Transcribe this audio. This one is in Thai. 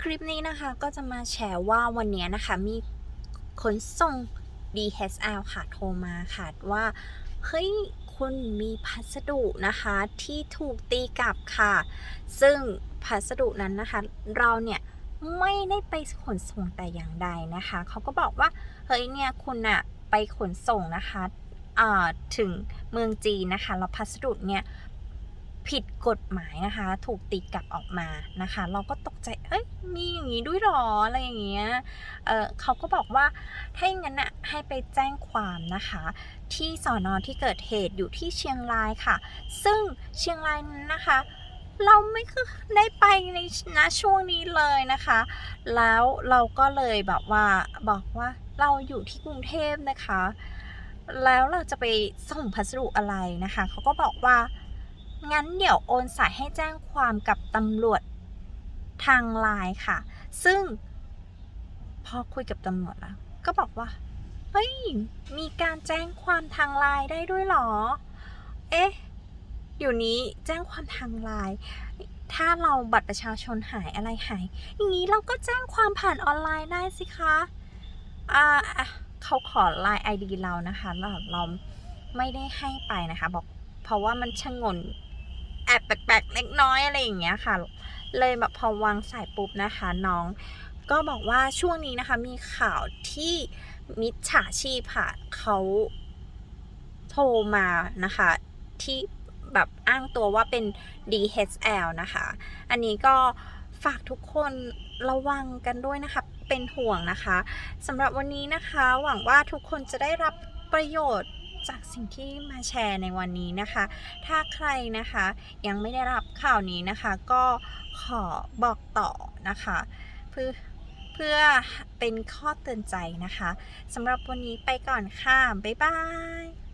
คลิปนี้นะคะก็จะมาแชร์ว่าวันนี้นะคะมีขนส่ง DHL ค่ะโทรมาค่ะว่า เฮ้ย คุณมีพัสดุนะคะที่ถูกตีกลับค่ะ ซึ่งพัสดุนั้นนะคะ เราเนี่ยไม่ได้ไปขนส่งแต่อย่างใดนะคะ เขาก็บอกว่า เฮ้ยเนี่ยคุณอะไปขนส่งนะคะถึงเมืองจีนนะคะแล้วพัสดุเนี่ย ผิดกฎหมายนะคะ ถูกตีกลับออกมานะคะ เราก็ตกใจ เอ้ย มีอย่างนี้ด้วยหรอ อะไรอย่างเงี้ย เออเขาก็บอกว่า ถ้าอย่างนั้นอะให้ไปแจ้งความนะคะ ที่สอนอที่เกิดเหตุอยู่ที่เชียงรายค่ะ ซึ่งเชียงรายนั้นนะคะ เราไม่เคยได้ไปในณช่วงนี้เลยนะคะ แล้วเราก็เลยแบบว่าบอกว่าเราอยู่ที่กรุงเทพนะคะ แล้วเราจะไปส่งพัสดุอะไรนะคะ เขาก็บอกว่า งั้นเดี๋ยวโอนสายให้แจ้งความกับตำรวจทางไลน์ค่ะ ซึ่ง พอคุยกับตำรวจแล้ว ก็บอกว่า เฮ้ย มีการแจ้งความทางไลน์ได้ด้วยเหรอ เอ๊ะ อยู่นี้แจ้งความทางไลน์ ถ้าเราบัตรประชาชนหายอะไรหาย อย่างนี้เราก็แจ้งความผ่านออนไลน์ได้สิคะอ่าเขาขอไลน์ ID เรานะคะแล้วเราไม่ได้ให้ไปนะคะ บอกเพราะว่ามันชะงน อบแปลกๆเล็กน้อยอะไรอย่างเงี้ยค่ะ เลยแบบพอวางสายปุ๊บนะคะน้อง ก็บอกว่าช่วงนี้นะคะมีข่าวที่มิจฉาชีพค่ะเขาโทรมานะคะ ที่แบบอ้างตัวว่าเป็น DHL นะคะ อันนี้ก็ฝากทุกคนระวังกันด้วยนะคะ เป็นห่วงนะคะสำหรับวันนี้นะคะ หวังว่าทุกคนจะได้รับประโยชน์ จากสิ่งที่มาแชร์ในวันนี้นะคะ ถ้าใครนะคะยังไม่ได้รับข่าวนี้นะคะ ก็ขอบอกต่อนะคะ เพื่อเพื่อเป็นข้อเตือนใจนะคะสำหรับวันนี้ไปก่อนค่ะ บ๊ายบาย